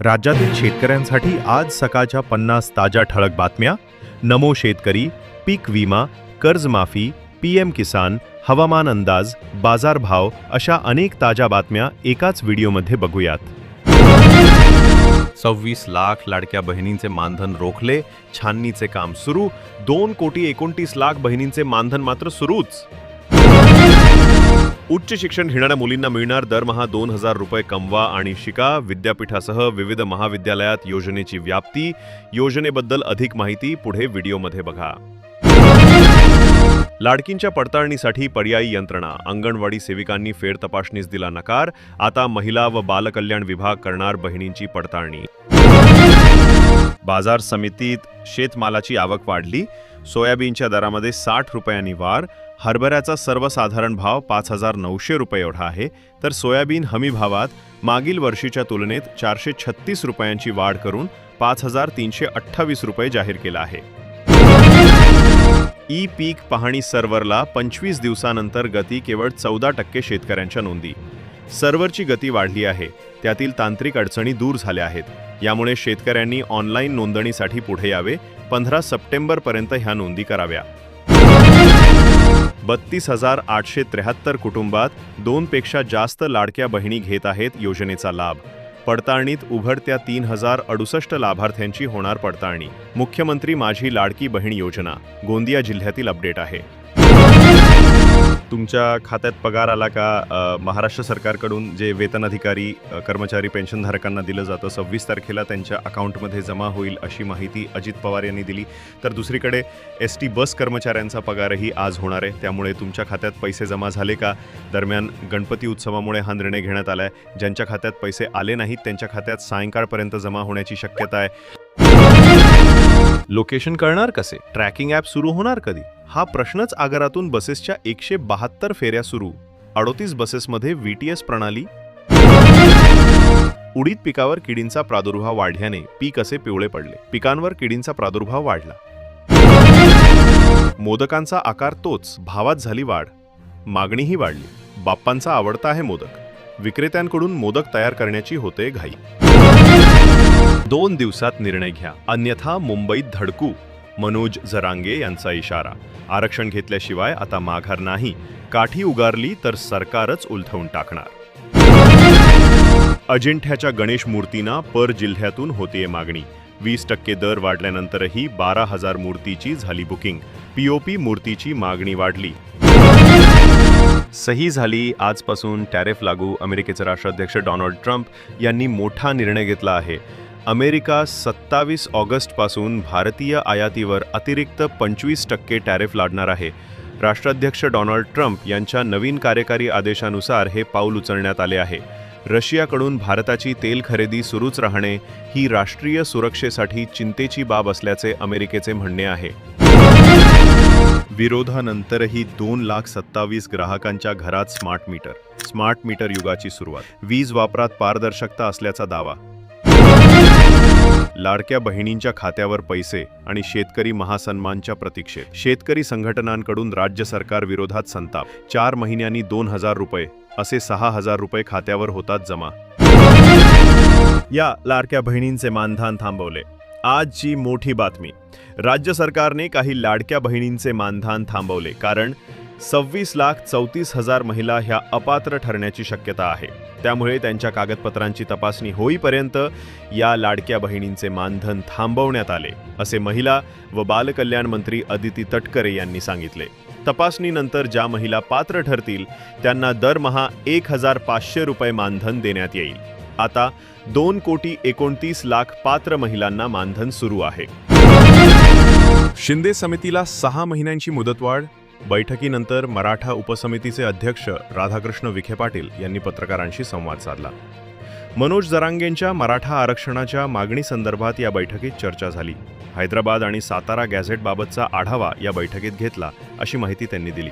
राज्यातील शेतकऱ्यांसाठी आज सकाळच्या पन्नास ताज्या ठळक बातम्या. नमो शेतकरी पीक विमा कर्जमाफी पीएम किसान हवामान अंदाज बाजारभाव अशा अनेक ताज्या बातम्या एकाच व्हिडिओमध्ये बघूयात. सव्वीस लाख लाडक्या बहिणींचे मानधन रोखले छाननीचे काम सुरू दोन कोटी एकोणतीस लाख बहिणींचे मानधन मात्र सुरूच. उच्च शिक्षण घेणाऱ्या मुलींना मिळणार दरमहा दोन हजार रुपये कमवा आणि शिका. विद्यापीठासह विविध महाविद्यालयात योजनेची व्याप्ती. योजनेबद्दल अधिक माहिती पुढे व्हिडिओमध्ये बघा. लाडकींच्या पडताळणीसाठी पर्यायी यंत्रणा. अंगणवाडी सेविकांनी फेर तपासणीस दिला नकार. आता महिला व बालकल्याण विभाग करणार बहिणींची पडताळणी. बाजार समितीत शेतमालाची आवक वाढली. सोयाबीनच्या दरामध्ये साठ रुपयांनी वाढ. हरभऱ्याचा सर्वसाधारण भाव पाच हजार नऊशे रुपये एवढा आहे तर सोयाबीन हमी भावात मागील वर्षीच्या तुलनेत चारशे छत्तीस रुपयांची वाढ करून पाच हजार तीनशे अठ्ठावीस रुपये जाहीर केला आहे. ई पीक पाहणी सर्व्हरला पंचवीस दिवसानंतर गती केवळ चौदा टक्के शेतकऱ्यांच्या नोंदी. सर्व्हरची गती वाढली आहे त्यातील तांत्रिक अडचणी दूर झाल्या आहेत. यामुळे शेतकऱ्यांनी ऑनलाईन नोंदणीसाठी पुढे यावे पंधरा सप्टेंबरपर्यंत ह्या नोंदी कराव्या. बत्तीस हजार आठशे त्र्याहत्तर कुटुंबात दोनपेक्षा जास्त लाडक्या बहिणी घेत आहेत योजनेचा लाभ. पडताळणीत उघडत्या तीन हजार अडुसष्ट लाभार्थ्यांची होणार पडताळणी. मुख्यमंत्री माझी लाडकी बहीण योजना. गोंदिया जिल्ह्यातील अपडेट आहे. तुमच्या खात्यात पगार आला का? महाराष्ट्र सरकारकडून जे वेतन अधिकारी कर्मचारी पेन्शनधारकांना दिलं जातं सव्वीस तारखेला त्यांच्या अकाउंटमध्ये जमा होईल अशी माहिती अजित पवार यांनी दिली. तर दुसरीकडे एस टी बस कर्मचाऱ्यांचा पगारही आज होणार आहे. त्यामुळे तुमच्या खात्यात पैसे जमा झाले का? दरम्यान गणपती उत्सवामुळे हा निर्णय घेण्यात आला आहे ज्यांच्या खात्यात पैसे आले नाहीत त्यांच्या खात्यात सायंकाळपर्यंत जमा होण्याची शक्यता आहे. लोकेशन कळणार कसे? ट्रॅकिंग ॲप सुरू होणार कधी? हा प्रश्नच आगारातून बसेसच्या एकशे बहात्तर फेऱ्या सुरू. अडोतीस बसेसमध्ये व्हीटीएस प्रणाली. उडीद पिकावर किडींचा प्रादुर्भाव वाढल्याने पीक असे पिवळे पडले. पिकांवर किडींचा प्रादुर्भाव वाढला. मोदकांचा आकार तोच. भावात झाली वाढ. मागणीही वाढली. बाप्पांचा आवडता आहे मोदक. विक्रेत्यांकडून मोदक तयार करण्याची होते घाई. दोन दिवसात निर्णय घ्या. अन्यथा मुंबईत धडकू. मनोज जरांगे यांचा इशारा. आरक्षण घेतल्याशिवाय आता माघार नाही. काठी उगारली तर सरकारच उलथवून टाकणार. अजिंठ्याच्या गणेश मूर्तींना पर जिल्ह्यातून होतीये मागणी. वीस टक्के दर वाढल्यानंतरही बारा हजार मूर्तीची झाली बुकिंग. पीओपी मूर्तीची मागणी वाढली. सही झाली आजपासून टॅरिफ लागू अमेरिकेचे राष्ट्राध्यक्ष डोनाल्ड ट्रम्प यांनी मोठा निर्णय घेतला आहे. अमेरिका सत्तावीस ऑगस्टपासून भारतीय आयातीवर अतिरिक्त पंचवीस टक्के टॅरिफ लादणार आहे. राष्ट्राध्यक्ष डोनाल्ड ट्रम्प यांच्या नवीन कार्यकारी आदेशानुसार हे पाऊल उचलण्यात आले आहे. रशियाकडून भारताची तेल खरेदी सुरूच राहणे ही राष्ट्रीय सुरक्षेसाठी चिंतेची बाब असल्याचे अमेरिकेचे म्हणणे आहे. विरोधानंतरही दोन लाख सत्तावीस ग्राहकांच्या घरात स्मार्ट मीटर स्मार्ट मीटर युगाची सुरुवात. वीज वापरात पारदर्शकता असल्याचा दावा. लाडक्या बहिणींच्या खात्यावर पैसे आणि शेतकरी महासन्मानच्या प्रतीक्षेत. शेतकरी संघटनांकडून राज्य सरकार विरोधात संताप. चार महिन्यांनी दोन हजार रुपये असे सहा हजार रुपये खात्यावर होतात जमा. या लाडक्या बहिणींचे मानधन थांबवले. आजची मोठी बातमी. राज्य सरकारने काही लाडक्या बहिणींचे मानधन थांबवले कारण सव्वीस लाख चौतीस हजार महिला ह्या अपात्र ठरण्याची शक्यता आहे. त्यामुळे त्यांच्या कागदपत्रांची तपासणी होईपर्यंत या लाडक्या बहिणींचे मानधन थांबवण्यात आले असे महिला व बालकल्याण मंत्री अदिती तटकरे यांनी सांगितले. तपासणीनंतर ज्या महिला पात्र ठरतील त्यांना दरमहा एक हजार पाचशे रुपये मानधन देण्यात येईल. आता दोन कोटी एकोणतीस लाख पात्र महिलांना मानधन सुरू आहे. शिंदे समितीला सहा महिन्यांची मुदतवाढ बैठकीनंतर मराठा उपसमितीचे अध्यक्ष राधाकृष्ण विखे पाटील यांनी पत्रकारांशी संवाद साधला. मनोज जरांगेंच्या मराठा आरक्षणाच्या मागणीसंदर्भात या बैठकीत चर्चा झाली. हैदराबाद आणि सातारा गॅझेटबाबतचा आढावा या बैठकीत घेतला अशी माहिती त्यांनी दिली.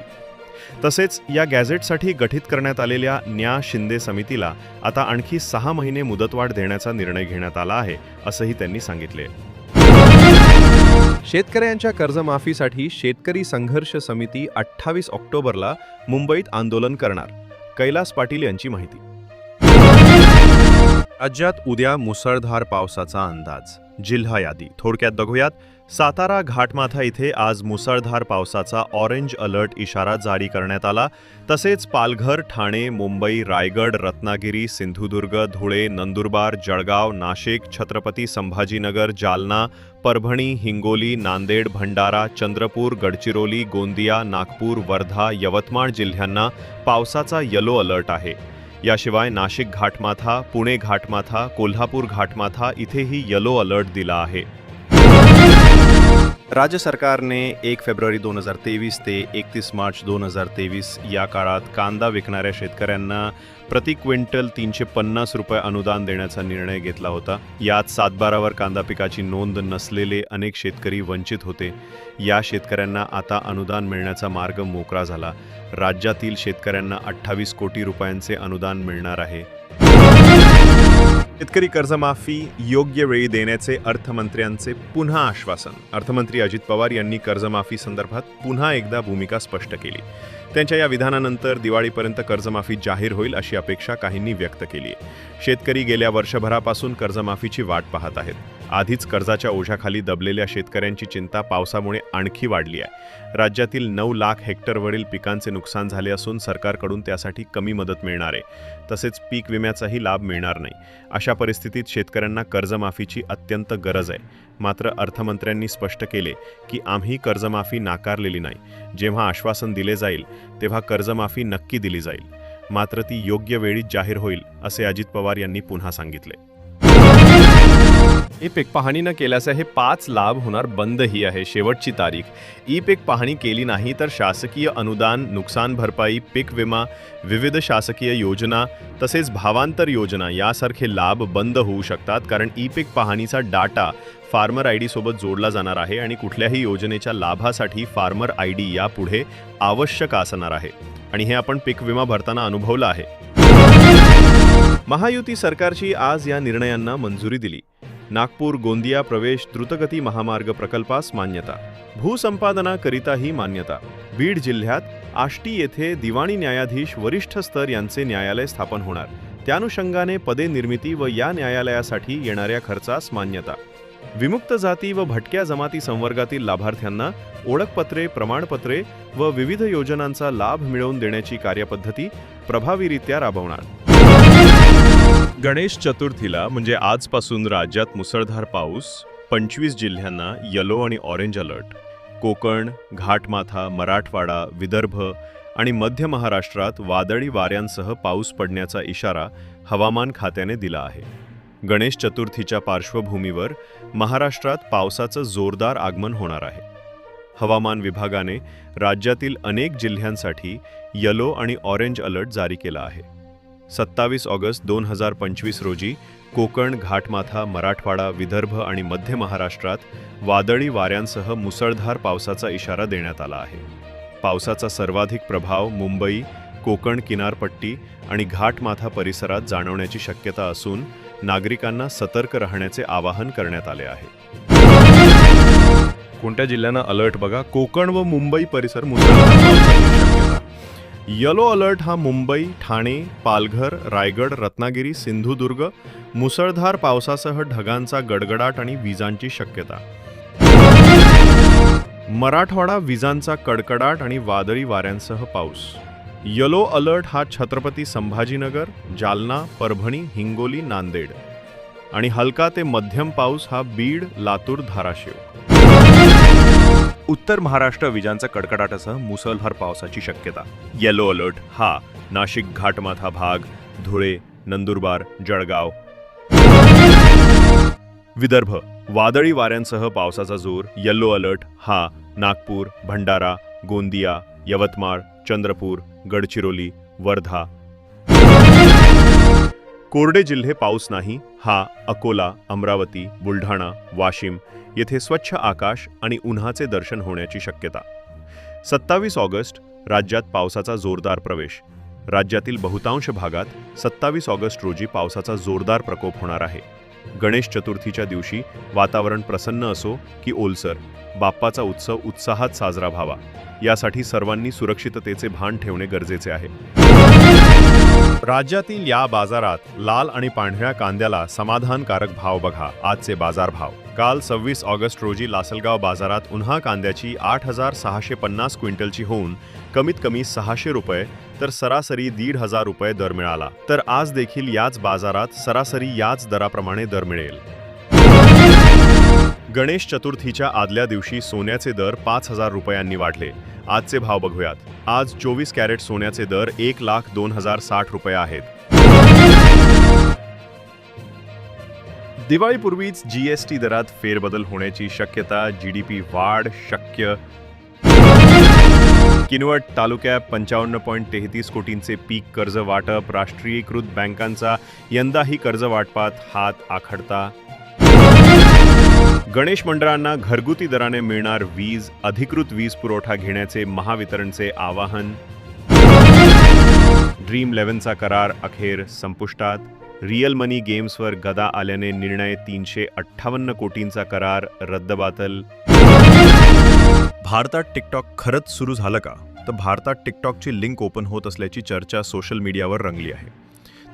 तसेच या गॅझेटसाठी गठीत करण्यात आलेल्या न्या शिंदे समितीला आता आणखी सहा महिने मुदतवाढ देण्याचा निर्णय घेण्यात आला आहे असंही त्यांनी सांगितले. शेतकऱ्यांच्या कर्जमाफीसाठी शेतकरी संघर्ष समिती अठ्ठावीस ऑक्टोबरला मुंबईत आंदोलन करणार कैलास पाटील यांची माहिती. राज्यात उद्या मुसळधार पावसाचा अंदाज. जिल्हा यादी. थोडक्यात बघूयात. सातारा घाटमाथा इथे आज मुसळधार पावसाचा ऑरेंज अलर्ट इशारा जारी करण्यात आला. तसेच पालघर ठाणे मुंबई रायगड रत्नागिरी सिंधुदुर्ग धुळे नंदुरबार जळगाव नाशिक छत्रपती संभाजीनगर जालना परभणी हिंगोली नांदेड भंडारा चंद्रपूर गडचिरोली गोंदिया नागपूर वर्धा यवतमाळ जिल्ह्यांना पावसाचा येलो अलर्ट आहे. याशिवाय नाशिक घाटमाथा पुणे घाटमाथा कोल्हापूर घाटमाथा इथेही यलो अलर्ट दिला आहे. राज्य सरकारने एक फेब्रुवारी दोन हजार तेवीस ते एकतीस मार्च दोन हजार तेवीस या काळात कांदा विकणाऱ्या शेतकऱ्यांना प्रति क्विंटल तीनशे पन्नास रुपये अनुदान देण्याचा निर्णय घेतला होता. यात सातबारावर कांदा पिकाची नोंद नसलेले अनेक शेतकरी वंचित होते. या शेतकऱ्यांना आता अनुदान मिळण्याचा मार्ग मोकळा झाला. राज्यातील शेतकऱ्यांना अठ्ठावीस कोटी रुपयांचे अनुदान मिळणार आहे. शेतकरी कर्जमाफी योग्य वेळी देण्याचे अर्थमंत्र्यांचे पुन्हा आश्वासन. अर्थमंत्री अजित पवार यांनी कर्जमाफी संदर्भात पुन्हा एकदा भूमिका स्पष्ट केली. त्यांच्या या विधानानंतर दिवाळीपर्यंत कर्जमाफी जाहीर होईल अशी अपेक्षा काहींनी व्यक्त केली. आहे शेतकरी गेल्या वर्षभरापासून कर्जमाफीची वाट पाहत आहेत. आधीच कर्जाच्या ओझ्याखाली दबलेल्या शेतकऱ्यांची चिंता पावसामुळे आणखी वाढली आहे. राज्यातील नऊ लाख हेक्टरवरील पिकांचे नुकसान झाले असून सरकारकडून त्यासाठी कमी मदत मिळणार आहे. तसेच पीक विम्याचाही लाभ मिळणार नाही. अशा परिस्थितीत शेतकऱ्यांना कर्जमाफीची अत्यंत गरज आहे. मात्र अर्थमंत्र्यांनी स्पष्ट केले की आम्ही कर्जमाफी नाकारलेली नाही. जेव्हा आश्वासन दिले जाईल तेव्हा कर्जमाफी नक्की दिली जाईल. मात्र ती योग्य वेळी जाहीर होईल असे अजित पवार यांनी पुन्हा सांगितले. ई पीक पाहणी न केल्यास हे पाच लाभ होणार बंदही आहे शेवटची तारीख. ई पीक पाहणी केली नाही तर शासकीय अनुदान नुकसान भरपाई पीक विमा विविध शासकीय योजना तसेच भावांतर योजना यासारखे लाभ बंद होऊ शकतात कारण ई पीक पाहणीचा डाटा फार्मर आय डी सोबत जोडला जाणार आहे आणि कुठल्याही योजनेच्या लाभासाठी फार्मर आय डी यापुढे आवश्यक असणार आहे. आणि हे आपण पीक विमा भरताना अनुभवलं आहे. महायुती सरकारची आज या निर्णयांना मंजुरी दिली. नागपूर गोंदिया प्रवेश द्रुतगती महामार्ग प्रकल्पास मान्यता. भूसंपादनाकरिताही मान्यता. बीड जिल्ह्यात आष्टी येथे दिवाणी न्यायाधीश वरिष्ठ स्तर यांचे न्यायालय स्थापन होणार. त्यानुषंगाने पदे निर्मिती व या न्यायालयासाठी येणाऱ्या खर्चास मान्यता. विमुक्त जाती व भटक्या जमाती संवर्गातील लाभार्थ्यांना ओळखपत्रे प्रमाणपत्रे व विविध योजनांचा लाभ मिळवून देण्याची कार्यपद्धती प्रभावीरित्या राबवणार. गणेश चतुर्थीला म्हणजे आजपासून राज्यात मुसळधार पाऊस पंचवीस जिल्ह्यांना येलो आणि ऑरेंज अलर्ट कोकण घाटमाथा मराठवाडा विदर्भ आणि मध्य महाराष्ट्रात वादळी वाऱ्यांसह पाऊस पडण्याचा इशारा हवामान खात्याने दिला आहे. गणेश चतुर्थीच्या पार्श्वभूमीवर महाराष्ट्रात पावसाचं जोरदार आगमन होणार आहे. हवामान विभागाने राज्यातील अनेक जिल्ह्यांसाठी यलो आणि ऑरेंज अलर्ट जारी केला आहे. सत्तावीस ऑगस्ट दोन हजार पंचवीस रोजी कोकण घाटमाथा मराठवाडा विदर्भ आणि मध्य महाराष्ट्रात वादळी वाऱ्यांसह मुसळधार पावसाचा इशारा देण्यात आला आहे. पावसाचा सर्वाधिक प्रभाव मुंबई कोकण किनारपट्टी आणि घाटमाथा परिसरात जाणवण्याची शक्यता असून नागरिकांना सतर्क राहण्याचे आवाहन करण्यात आले आहे. कोणत्या जिल्ह्यांना अलर्ट बघा? कोकण व मुंबई परिसर येलो अलर्ट हा मुंबई ठाणे पालघर रायगड रत्नागिरी सिंधुदुर्ग मुसळधार पावसासह ढगांचा गडगडाट आणि विजांची शक्यता. मराठवाडा विजांचा कडकडाट आणि वादळी वाऱ्यांसह पाऊस. यलो अलर्ट हा छत्रपती संभाजीनगर जालना परभणी हिंगोली नांदेड. आणि हलका ते मध्यम पाऊस हा बीड लातूर धाराशिव. उत्तर महाराष्ट्र विजांचा कडकडाटासह मुसळधार पावसाची शक्यता. येलो अलर्ट हा नाशिक घाटमाथा भाग धुळे नंदुरबार जळगाव. विदर्भ वादळी वाऱ्यांसह पावसाचा जोर. येलो अलर्ट हा नागपूर भंडारा गोंदिया यवतमाळ चंद्रपूर गडचिरोली वर्धा. कोरडे जिल्हे पाऊस नाही हा अकोला अमरावती बुलढाणा वाशिम येथे स्वच्छ आकाश आणि उन्हाचे दर्शन होण्याची शक्यता. सत्तावीस ऑगस्ट राज्यात पावसाचा जोरदार प्रवेश. राज्यातील बहुतांश भागात सत्तावीस ऑगस्ट रोजी पावसाचा जोरदार प्रकोप होणार आहे. गणेश चतुर्थीच्या दिवशी वातावरण प्रसन्न असो की ओलसर बाप्पाचा उत्सव उत्साहात साजरा व्हावा. यासाठी सर्वांनी सुरक्षिततेचे भान ठेवणे गरजेचे आहे. राज्यातील या बाजारात लाल आणि पांढऱ्या कांद्याला समाधानकारक भाव बघा आजचे बाजार भाव काल सव्वीस ऑगस्ट रोजी लासलगाव बाजारात उन्हा कांद्याची आठ हजार सहाशे पन्नास क्विंटलची होऊन कमीत कमी सहाशे रुपये तर सरासरी दीड हजार रुपये दर मिळाला. तर आज देखील याच बाजारात सरासरी याच दराप्रमाणे दर मिळेल. गणेश चतुर्थीच्या आदल्या दिवशी सोन्याचे दर पाच हजार रुपयांनी वाढले. आजचे भाव बघूयात. आज चोवीस कॅरेट सोन्याचे दर एक लाख दोन हजार साठ रुपये आहेत. दिवाळीपूर्वीच जीएसटी दरात फेरबदल होण्याची शक्यता जीडीपी वाढ शक्य. किनवट तालुक्यात पंचावन्न पॉईंट तेहतीस कोटींचे पीक कर्ज वाटप राष्ट्रीयीकृत बँकांचा यंदाही कर्ज वाटपात हात आखडता. गणेश मंडळांना घरगुती दराने मिळणार वीज अधिकृत वीज पुरवठा घेण्याचे महावितरणचे आवाहन. ड्रीम इलेव्हनचा करार अखेर संपुष्टात. रिअल मनी गेम्सवर गदा आल्याने निर्णय तीनशे अठ्ठावन्न कोटींचा करार रद्दबातल. भारतात टिकटॉक खरंच सुरू झालं का? तर भारतात टिकटॉकची लिंक ओपन होत असल्याची चर्चा सोशल मीडियावर रंगली आहे.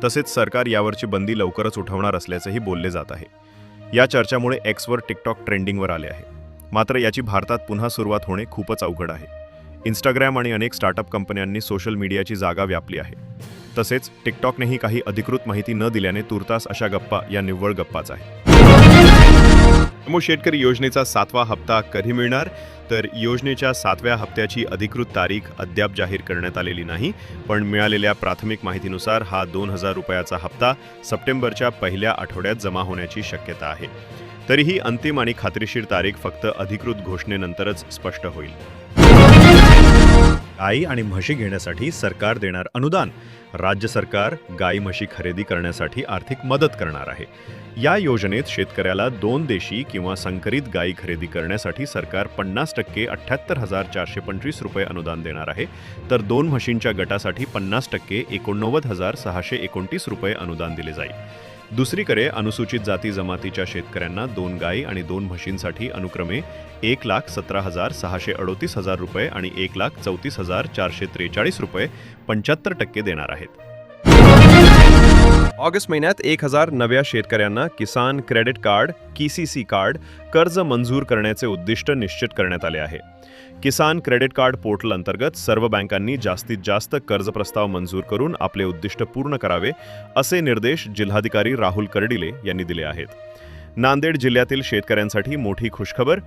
तसेच सरकार यावरची बंदी लवकरच उठवणार असल्याचंही बोलले जात आहे. या चर्चामुळे एक्सवर टिकटॉक ट्रेंडिंगवर आले आहे. मात्र याची भारतात पुन्हा सुरुवात होणे खूपच अवघड आहे. इंस्टाग्राम आणि अनेक स्टार्टअप कंपन्यांनी सोशल मीडियाची जागा व्यापली आहे. तसेच टिकटॉकनेही काही अधिकृत माहिती न दिल्याने तुर्तास अशा गप्पा या निव्वळ गप्पाच आहे. शेतकरी योजनेचा सातवा हप्ता कधी मिळणार? तर योजनेच्या सातव्या हप्त्याची अधिकृत तारीख अद्याप जाहीर करण्यात आलेली नाही पण मिळालेल्या प्राथमिक माहितीनुसार हा दोन हजार रुपयाचा हप्ता सप्टेंबरच्या पहिल्या आठवड्यात जमा होण्याची शक्यता आहे. तरीही अंतिम आणि खात्रीशीर तारीख फक्त अधिकृत घोषणेनंतरच स्पष्ट होईल. आई आणि म्हशी घेण्यासाठी सरकार देणार अनुदान. राज्य सरकार गाई म्हशी खरेदी करण्यासाठी आर्थिक मदत करणार आहे. या योजनेत शेतकऱ्याला दोन देशी किंवा संकरित गायी खरेदी करण्यासाठी सरकार पन्नास टक्के अठ्ठ्याहत्तर हजार चारशे पंचवीस रुपये अनुदान देणार आहे. तर दोन म्हशींच्या गटासाठी पन्नास टक्के एकोणनव्वद हजार सहाशे एकोणतीस रुपये अनुदान दिले जाईल. दुसरीकडे अनुसूचित जाती जमातीच्या शेतकऱ्यांना दोन गायी आणि दोन म्हशींसाठी अनुक्रमे एक लाख सतरा हजार सहाशे अडोतीस हजार रुपये आणि एक लाख चौतीस हजार चारशे त्रेचाळीस रुपये पंच्याहत्तर टक्के देणार आहेत. ऑगस्ट महिन्यात एक हजार नव्या शेतकऱ्यांना Kisan credit card K C C card कर्ज मंजूर करण्याचे उद्दिष्ट निश्चित करण्यात आले आहे. किसान क्रेडिट कार्ड पोर्टल अंतर्गत सर्व बँकांनी जास्तीत जास्त कर्ज प्रस्ताव मंजूर करून आपले उद्दिष्ट पूर्ण करावे असे निर्देश जिल्हाधिकारी राहुल कर्डिले यांनी दिले आहेत. नांदेड जिल्ह्यातील शेतकऱ्यांसाठी मोठी खुशखबर.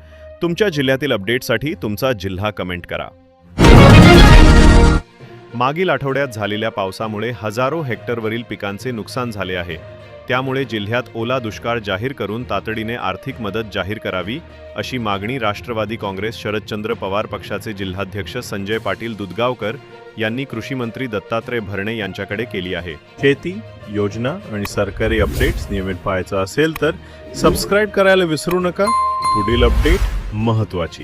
तुमच्या जिल्ह्यातील अपडेटसाठी तुमचा जिल्हा कमेंट करा. मागील आठवड्यात झालेल्या पावसामुळे हजारो हेक्टरवरील पिकांचे नुकसान झाले आहे. त्यामुळे जिल्ह्यात ओला दुष्काळ जाहीर करून तातडीने आर्थिक मदत जाहीर करावी अशी मागणी राष्ट्रवादी काँग्रेस शरदचंद्र पवार पक्षाचे जिल्हाध्यक्ष संजय पाटील दुधगावकर यांनी कृषीमंत्री दत्तात्रय भरणे यांच्याकडे केली आहे. शेती योजना आणि सरकारी अपडेट्स नियमित पाहायचं असेल तर सबस्क्राईब करायला विसरू नका. पुढील अपडेट महत्त्वाची.